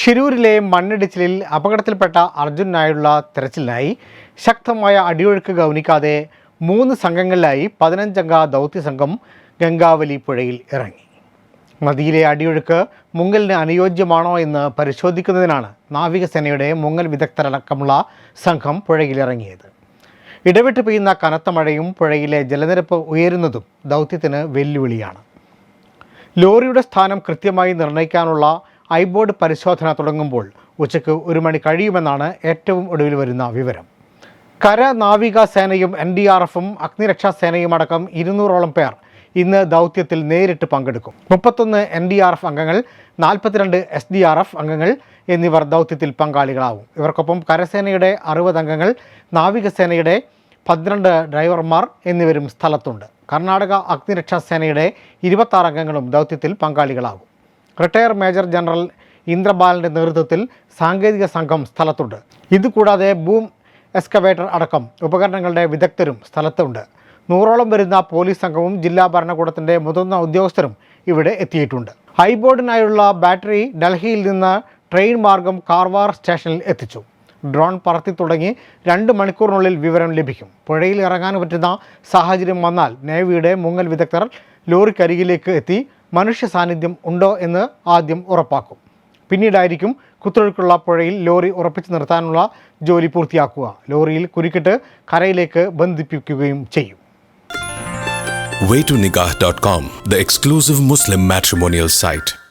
ഷിരൂരിലെ മണ്ണിടിച്ചിലിൽ അപകടത്തിൽപ്പെട്ട അർജുനായുള്ള തെരച്ചിലിനായി ശക്തമായ അടിയൊഴുക്ക് ഗൗനിക്കാതെ മൂന്ന് സംഘങ്ങളിലായി പതിനഞ്ചംഗ ദൗത്യ സംഘം ഗംഗാവലി പുഴയിൽ ഇറങ്ങി. നദിയിലെ അടിയൊഴുക്ക് മുങ്ങലിന് അനുയോജ്യമാണോ എന്ന് പരിശോധിക്കുന്നതിനാണ് നാവികസേനയുടെ മുങ്ങൽ വിദഗ്ധരടക്കമുള്ള സംഘം പുഴയിലിറങ്ങിയത് ഇടവിട്ട് പെയ്യുന്ന കനത്ത മഴയും പുഴയിലെ ജലനിരപ്പ് ഉയരുന്നതും ദൗത്യത്തിന് വെല്ലുവിളിയാണ്. ലോറിയുടെ സ്ഥാനം കൃത്യമായി നിർണയിക്കാനുള്ള ഐബോർഡ് പരിശോധന തുടങ്ങുമ്പോൾ ഉച്ചയ്ക്ക് ഒരു മണി കഴിയുമെന്നാണ് ഏറ്റവും ഒടുവിൽ വരുന്ന വിവരം. കര നാവിക സേനയും എൻ ഡി ആർ എഫും അഗ്നിരക്ഷാ സേനയും അടക്കം ഇരുന്നൂറോളം പേർ ഇന്ന് ദൗത്യത്തിൽ നേരിട്ട് പങ്കെടുക്കും. മുപ്പത്തൊന്ന് എൻ ഡി ആർ എഫ് അംഗങ്ങൾ നാൽപ്പത്തിരണ്ട് എസ് ഡി ആർ എഫ് അംഗങ്ങൾ എന്നിവർ ദൗത്യത്തിൽ പങ്കാളികളാവും. ഇവർക്കൊപ്പം കരസേനയുടെ അറുപത് അംഗങ്ങൾ നാവികസേനയുടെ പന്ത്രണ്ട് ഡ്രൈവർമാർ എന്നിവരും സ്ഥലത്തുണ്ട്. കർണാടക അഗ്നിരക്ഷാ സേനയുടെ ഇരുപത്താറ് അംഗങ്ങളും ദൗത്യത്തിൽ പങ്കാളികളാകും. റിട്ടയർ മേജർ ജനറൽ ഇന്ദ്രബാലന്റെ നേതൃത്വത്തിൽ സാങ്കേതിക സംഘം സ്ഥലത്തുണ്ട്. ഇതുകൂടാതെ ബൂം എക്സ്കവേറ്റർ അടക്കം ഉപകരണങ്ങളുടെ വിദഗ്ധരും സ്ഥലത്തുണ്ട്. നൂറോളം വരുന്ന പോലീസ് സംഘവും ജില്ലാ ഭരണകൂടത്തിന്റെ മുതിർന്ന ഉദ്യോഗസ്ഥരും ഇവിടെ എത്തിയിട്ടുണ്ട്. ഹൈബോർഡിനായുള്ള ബാറ്ററി ഡൽഹിയിൽ നിന്ന് ട്രെയിൻ മാർഗം കാർവാർ സ്റ്റേഷനിൽ എത്തിച്ചു. ഡ്രോൺ പറത്തി തുടങ്ങി രണ്ട് മണിക്കൂറിനുള്ളിൽ വിവരം ലഭിക്കും. പുഴയിൽ ഇറങ്ങാൻ പറ്റുന്ന സാഹചര്യം വന്നാൽ നേവിയുടെ മുങ്ങൽ വിദഗ്ധർ ലോറിക്കരികിലേക്ക് എത്തി മനുഷ്യ സാന്നിധ്യം ഉണ്ടോ എന്ന് ആദ്യം ഉറപ്പാക്കും. പിന്നീടായിരിക്കും കുത്തൊഴുക്കുള്ള പുഴയിൽ ലോറി ഉറപ്പിച്ചു നിർത്താനുള്ള ജോലി പൂർത്തിയാക്കുക. ലോറിയിൽ കുരുക്കിട്ട് കരയിലേക്ക് ബന്ധിപ്പിക്കുകയും ചെയ്യും. Waytonikah.com, the exclusive Muslim matrimonial site.